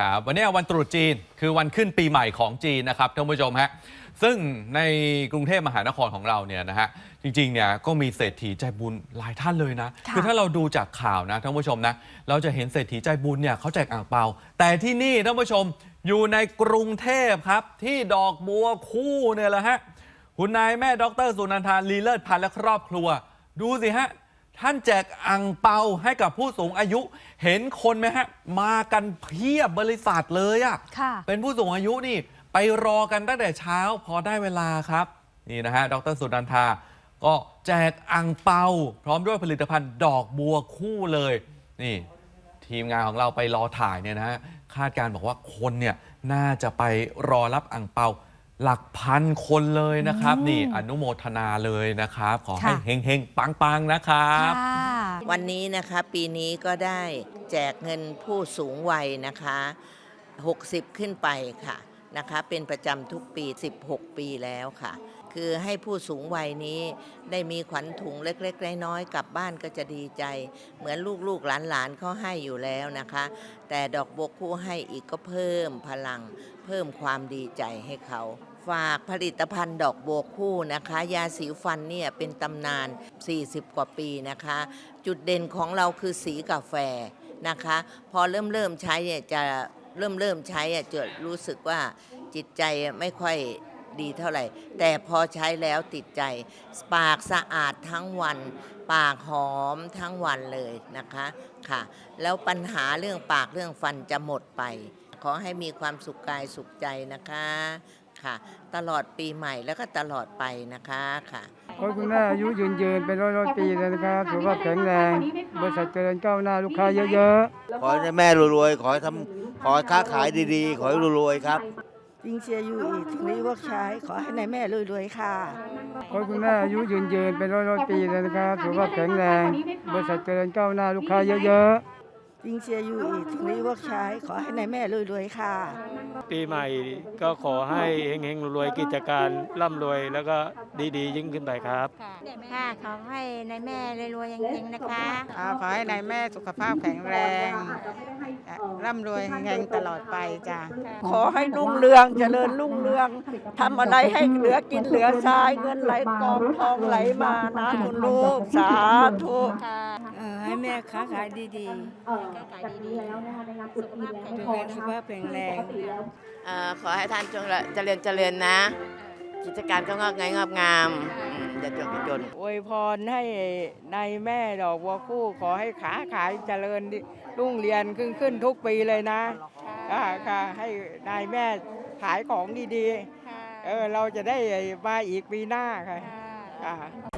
ครับวันนี้วันตรุษจีนคือวันขึ้นปีใหม่ของจีนนะครับท่านผู้ชมฮะซึ่งในกรุงเทพมหานครของเราเนี่ยนะฮะจริงๆเนี่ยก็มีเศรษฐีใจบุญหลายท่านเลยนะค่ะอถ้าเราดูจากข่าวนะท่านผู้ชมนะเราจะเห็นเศรษฐีใจบุญเนี่ยเขาแจกอ่างเปา แต่ที่นี่ท่านผู้ชมอยู่ในกรุงเทพครับที่ดอกบัวคู่เนี่ยแหละฮะ คุณนายแม่ดรสุนันทาลีเลิศพันธ์และครอบครัว ดูสิฮะ ท่านแจกอ่างเปาให้กับผู้สูงอายุ เห็นคนไหมฮะ มากันเพียบบริษัทเลยอะค่ะ เป็นผู้สูงอายุนี่ ไปรอกันตั้งแต่เช้าพอได้เวลาครับ นี่นะฮะ ดรสุนันทา ก็แจกอ่างเปา พร้อมด้วยผลิตภัณฑ์ดอกบัวคู่เลย นี่ ทีมงานของเราไปรอถ่ายเนี่ยนะฮะ คาดการณ์บอกว่าคนเนี่ยน่าจะไปรอรับอ่างเปา หลักพันคนเลยนะครับอืมนี่อนุโมทนาเลยนะครับ ขอให้ค่ะเฮงๆ ปัง ๆ นะครับค่ะวันนี้นะคะปีนี้ก็ได้แจกเงินผู้สูงวัยนะคะ 60 ขึ้นไปค่ะนะคะ เป็นประจำทุกปี 16 ปีแล้วค่ะ คือให้ผู้สูงวัยนี้ได้มีขวัญถุงเล็กๆน้อยๆกลับบ้านก็จะดีใจ เหมือนลูกๆหลานๆเขาให้อยู่แล้วนะคะ แต่ดอกบัวคู่ให้อีกก็เพิ่มพลัง เพิ่มความดีใจให้เขา ฝากผลิตภัณฑ์ดอกบัวคู่นะคะ ยาสีฟันเนี่ยเป็นตำนาน 40 กว่าปีนะคะ จุดเด่นของเราคือสีกาแฟนะคะ พอเริ่มเริ่มใช้เนี่ยจะเริ่มเริ่มใช้อะจะรู้สึกว่าจิตใจไม่ค่อยดีเท่าไหร่ แต่พอใช้แล้วติดใจ ปากสะอาดทั้งวัน ปากหอมทั้งวันเลยนะคะค่ะ แล้วปัญหาเรื่องปากเรื่องฟันจะหมดไป ขอให้มีความสุขกายสุขใจนะคะ ค่ะ ตลอดปีใหม่แล้วก็ตลอดไปนะคะค่ะ ขอให้คุณแม่อายุยืนยืนเป็นร้อยร้อยๆปีเลยนะครับสุขภาพแข็งแรงบริษัทเจริญก้าวหน้าลูกค้าเยอะๆขอให้แม่รวยๆขอให้ทำขอให้ค้าขายดีๆขอให้รวยๆครับยิ่งเชียร์อยู่อีกถึงนี้ว่าใช้ขอให้นายแม่รวยๆค่ะขอให้คุณแม่อายุยืนยืนเป็นร้อยร้อยๆปีเลยนะครับสุขภาพแข็งแรงบริษัทเจริญก้าวหน้าลูกค้าเยอะๆ ยิ่งเชียร์อยู่อีกถึงนี้ว่าใช้ขอให้นายแม่รวยๆค่ะ ปีใหม่ก็ขอให้เฮงๆรวยๆกิจการร่ำรวยแล้วก็ดีๆ ยิ่งขึ้นไปครับ ค่ะขอให้นายแม่รวยๆเฮงๆนะคะอ่าขอให้นายแม่สุขภาพแข็งแรงอะร่ำรวยเฮงๆตลอดไปจ้ะขอให้รุ่งเรืองเจริญรุ่งเรืองทำอะไรให้เหลือกินเหลือใช้เงินไหลกองทองไหลมานะคุณลูกสาธุค่ะให้แม่ค้าขายดีก็ขายดีๆแล้วนะคะสุขภาพแข็งๆแรงสุขภาพแข็งแรงอ่าขอให้ท่านจงเจริญเจริญนะ กิจการก็งอกงายงอกงามอืมอย่าจนอย่าจนอวยพรให้นายแม่ดอกบัวคู่ขอให้ขาขายเจริญรุ่งเรียนขึ้นขึ้นทุกปีเลยนะอ่าค่ะให้นายแม่ขายของดีค่ะๆเออเราจะได้มาอีกปีหน้าค่ะค่ะค่ะ